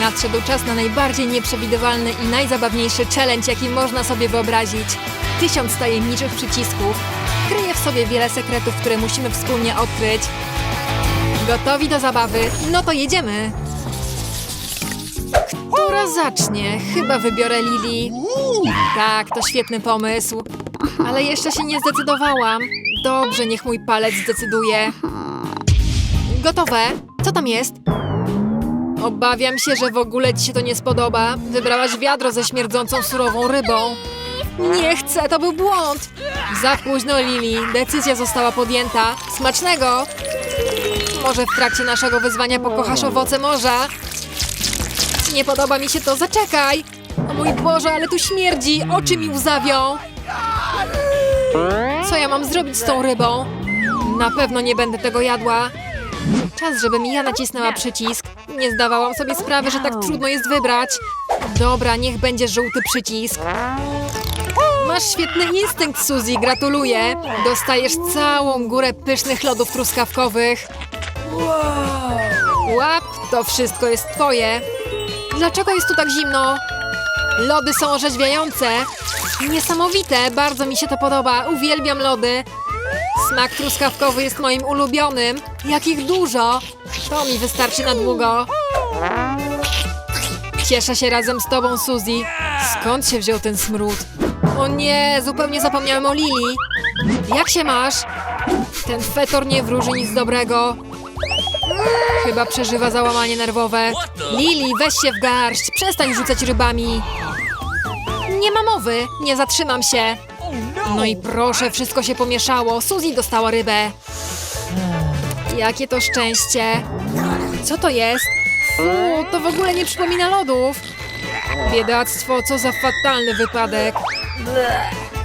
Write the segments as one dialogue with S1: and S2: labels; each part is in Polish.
S1: Nadszedł czas na najbardziej nieprzewidywalny i najzabawniejszy challenge, jaki można sobie wyobrazić. Tysiąc tajemniczych przycisków. Kryje w sobie wiele sekretów, które musimy wspólnie odkryć. Gotowi do zabawy? No to jedziemy! Która zacznie? Chyba wybiorę Lili. Tak, to świetny pomysł. Ale jeszcze się nie zdecydowałam. Dobrze, niech mój palec zdecyduje. Gotowe? Co tam jest? Obawiam się, że w ogóle ci się to nie spodoba. Wybrałaś wiadro ze śmierdzącą surową rybą. Nie chcę, to był błąd. Za późno, Lili. Decyzja została podjęta. Smacznego! Może w trakcie naszego wyzwania pokochasz owoce morza? Nie podoba mi się to, zaczekaj! O mój Boże, ale tu śmierdzi, oczy mi łzawią! Co ja mam zrobić z tą rybą? Na pewno nie będę tego jadła. Czas, żebym ja nacisnęła przycisk. Nie zdawałam sobie sprawy, że tak trudno jest wybrać. Dobra, niech będzie żółty przycisk. Masz świetny instynkt, Suzy, gratuluję. Dostajesz całą górę pysznych lodów truskawkowych. Łap, to wszystko jest twoje. Dlaczego jest tu tak zimno? Lody są orzeźwiające. Niesamowite, bardzo mi się to podoba. Uwielbiam lody. Smak truskawkowy jest moim ulubionym. Jakich dużo. To mi wystarczy na długo. Cieszę się razem z tobą, Suzy. Skąd się wziął ten smród? O nie, zupełnie zapomniałem o Lili. Jak się masz? Ten fetor nie wróży nic dobrego. Chyba przeżywa załamanie nerwowe. Lili, weź się w garść, przestań rzucać rybami. Nie ma mowy, nie zatrzymam się. No i proszę, wszystko się pomieszało. Suzy dostała rybę. Jakie to szczęście. Co to jest? Fu, to w ogóle nie przypomina lodów. Biedactwo, co za fatalny wypadek.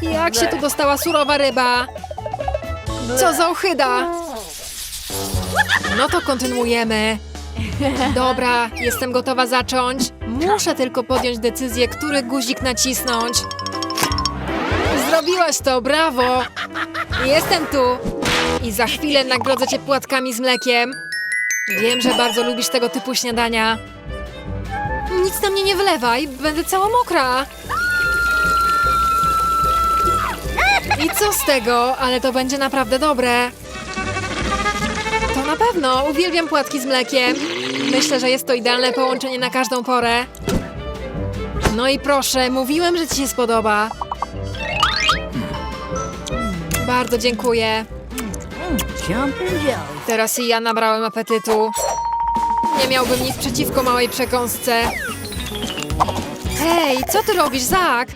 S1: Jak się tu dostała surowa ryba? Co za ochyda. No to kontynuujemy. Dobra, jestem gotowa zacząć. Muszę tylko podjąć decyzję, który guzik nacisnąć. Zrobiłaś to, brawo! Jestem tu! I za chwilę nagrodzę cię płatkami z mlekiem. Wiem, że bardzo lubisz tego typu śniadania. Nic na mnie nie wlewaj, będę cała mokra. I co z tego? Ale to będzie naprawdę dobre. To na pewno. Uwielbiam płatki z mlekiem. Myślę, że jest to idealne połączenie na każdą porę. No i proszę, mówiłem, że ci się spodoba. Bardzo dziękuję. Teraz i ja nabrałem apetytu. Nie miałbym nic przeciwko małej przekąsce. Hej, co ty robisz, Zak?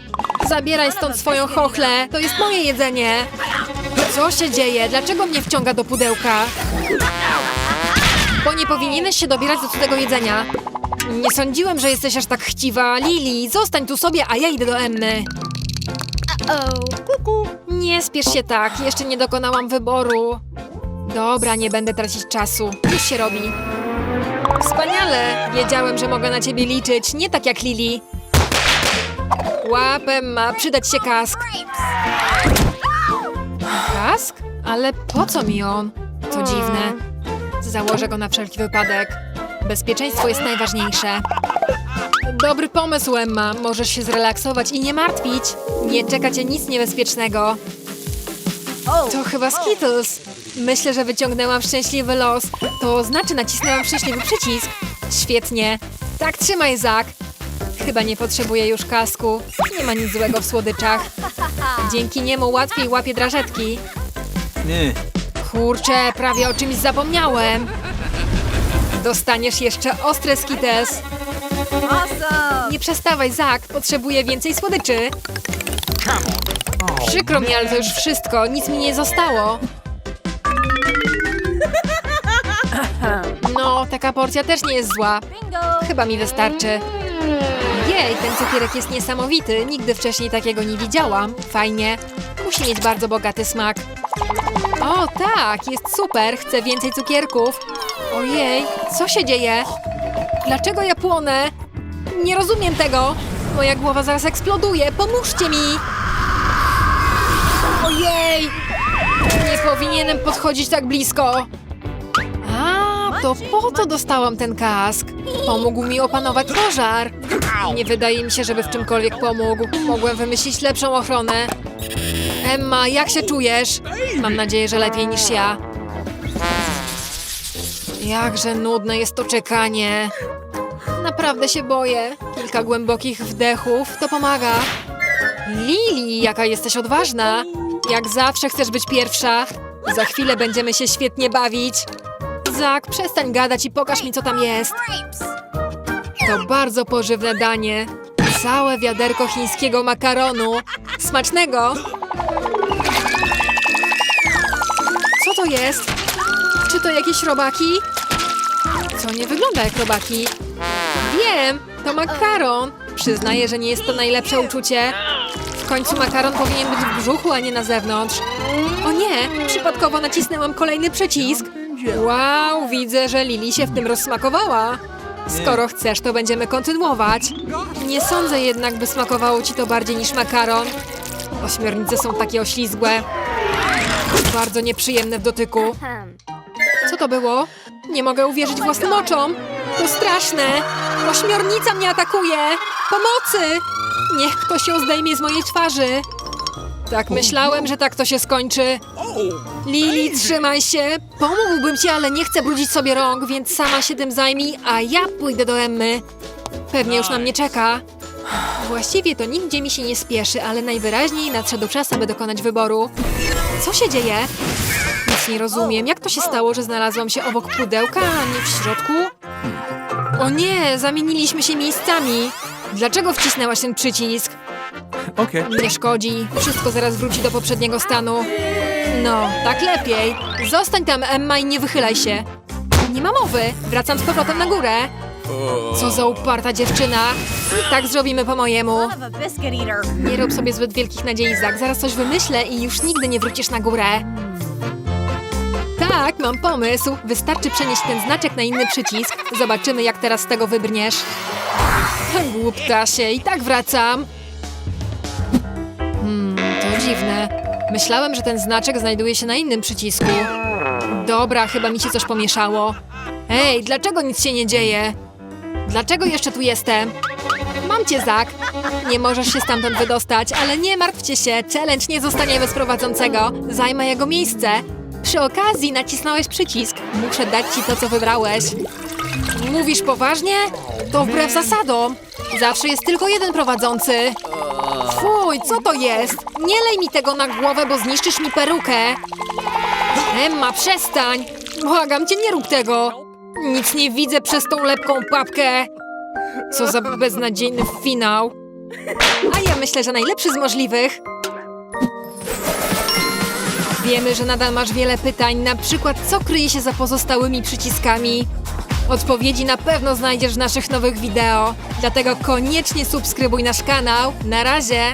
S1: Zabieraj stąd swoją chochlę. To jest moje jedzenie. Co się dzieje? Dlaczego mnie wciąga do pudełka? Bo nie powinieneś się dobierać do cudzego jedzenia. Nie sądziłem, że jesteś aż tak chciwa. Lili, zostań tu sobie, a ja idę do Emmy. Nie spiesz się tak, jeszcze nie dokonałam wyboru. Dobra, nie będę tracić czasu. Już się robi. Wspaniale! Wiedziałem, że mogę na ciebie liczyć, nie tak jak Lili. Łapem ma przydać się kask. Kask? Ale po co mi on? To dziwne. Założę go na wszelki wypadek. Bezpieczeństwo jest najważniejsze. Dobry pomysł, Emma. Możesz się zrelaksować i nie martwić. Nie czeka cię nic niebezpiecznego. To chyba Skittles. Myślę, że wyciągnęłam szczęśliwy los. To znaczy nacisnęłam szczęśliwy przycisk. Świetnie. Tak trzymaj, Zak. Chyba nie potrzebuję już kasku. Nie ma nic złego w słodyczach. Dzięki niemu łatwiej łapię drażetki.
S2: Nie.
S1: Kurczę, prawie o czymś zapomniałem. Dostaniesz jeszcze ostre Skittles. Nie przestawaj, Zak. Potrzebuję więcej słodyczy. Przykro mi, ale to już wszystko. Nic mi nie zostało. No, taka porcja też nie jest zła. Chyba mi wystarczy. Jej, ten cukierek jest niesamowity. Nigdy wcześniej takiego nie widziałam. Fajnie. Musi mieć bardzo bogaty smak. O, tak, jest super. Chcę więcej cukierków. Ojej, co się dzieje? Dlaczego ja płonę? Nie rozumiem tego. Moja głowa zaraz eksploduje. Pomóżcie mi! Ojej! Nie powinienem podchodzić tak blisko. A, to po to dostałam ten kask. Pomógł mi opanować pożar. Nie wydaje mi się, żeby w czymkolwiek pomógł. Mogłem wymyślić lepszą ochronę. Emma, jak się czujesz? Mam nadzieję, że lepiej niż ja. Jakże nudne jest to czekanie. Naprawdę się boję. Kilka głębokich wdechów to pomaga. Lili, jaka jesteś odważna. Jak zawsze chcesz być pierwsza. Za chwilę będziemy się świetnie bawić. Zak, przestań gadać i pokaż mi, co tam jest. To bardzo pożywne danie. Całe wiaderko chińskiego makaronu. Smacznego! Co to jest? Czy to jakieś robaki? Co nie wygląda jak robaki? Wiem, to makaron. Przyznaję, że nie jest to najlepsze uczucie. W końcu makaron powinien być w brzuchu, a nie na zewnątrz. O nie, przypadkowo nacisnęłam kolejny przycisk. Wow, widzę, że Lili się w tym rozsmakowała. Skoro chcesz, to będziemy kontynuować. Nie sądzę jednak, by smakowało ci to bardziej niż makaron. Ośmiornice są takie oślizgłe. Bardzo nieprzyjemne w dotyku. Co to było? Nie mogę uwierzyć własnym oczom. To straszne. Ośmiornica mnie atakuje. Pomocy! Niech ktoś ją zdejmie z mojej twarzy. Tak myślałem, że tak to się skończy. Lili, trzymaj się. Pomógłbym ci, ale nie chcę brudzić sobie rąk, więc sama się tym zajmij, a ja pójdę do Emmy. Pewnie już na mnie czeka. Właściwie to nigdzie mi się nie spieszy, ale najwyraźniej nadszedł czas, aby dokonać wyboru. Co się dzieje? Nic nie rozumiem. Jak to się stało, że znalazłam się obok pudełka, a nie w środku? O nie, zamieniliśmy się miejscami. Dlaczego wcisnęłaś ten przycisk?
S2: Okay.
S1: Nie szkodzi. Wszystko zaraz wróci do poprzedniego stanu. No, tak lepiej. Zostań tam, Emma, i nie wychylaj się. Nie ma mowy. Wracam z powrotem na górę. Co za uparta dziewczyna. Tak zrobimy po mojemu. Nie rób sobie zbyt wielkich nadziei, Zak. Zaraz coś wymyślę i już nigdy nie wrócisz na górę. Tak, mam pomysł. Wystarczy przenieść ten znaczek na inny przycisk. Zobaczymy, jak teraz z tego wybrniesz. Głuptasie, i tak wracam. Hmm, to dziwne. Myślałem, że ten znaczek znajduje się na innym przycisku. Dobra, chyba mi się coś pomieszało. Ej, dlaczego nic się nie dzieje? Dlaczego jeszcze tu jestem? Mam cię, Zak. Nie możesz się stamtąd wydostać, ale nie martwcie się, challenge nie zostanie bez prowadzącego. Zajmę jego miejsce. Przy okazji nacisnąłeś przycisk. Muszę dać ci to, co wybrałeś. Mówisz poważnie? To wbrew zasadom. Zawsze jest tylko jeden prowadzący. Fuj, co to jest? Nie lej mi tego na głowę, bo zniszczysz mi perukę. Emma, przestań! Błagam cię, nie rób tego! Nic nie widzę przez tą lepką papkę. Co za beznadziejny finał. A ja myślę, że najlepszy z możliwych. Wiemy, że nadal masz wiele pytań, na przykład co kryje się za pozostałymi przyciskami. Odpowiedzi na pewno znajdziesz w naszych nowych wideo, dlatego koniecznie subskrybuj nasz kanał. Na razie!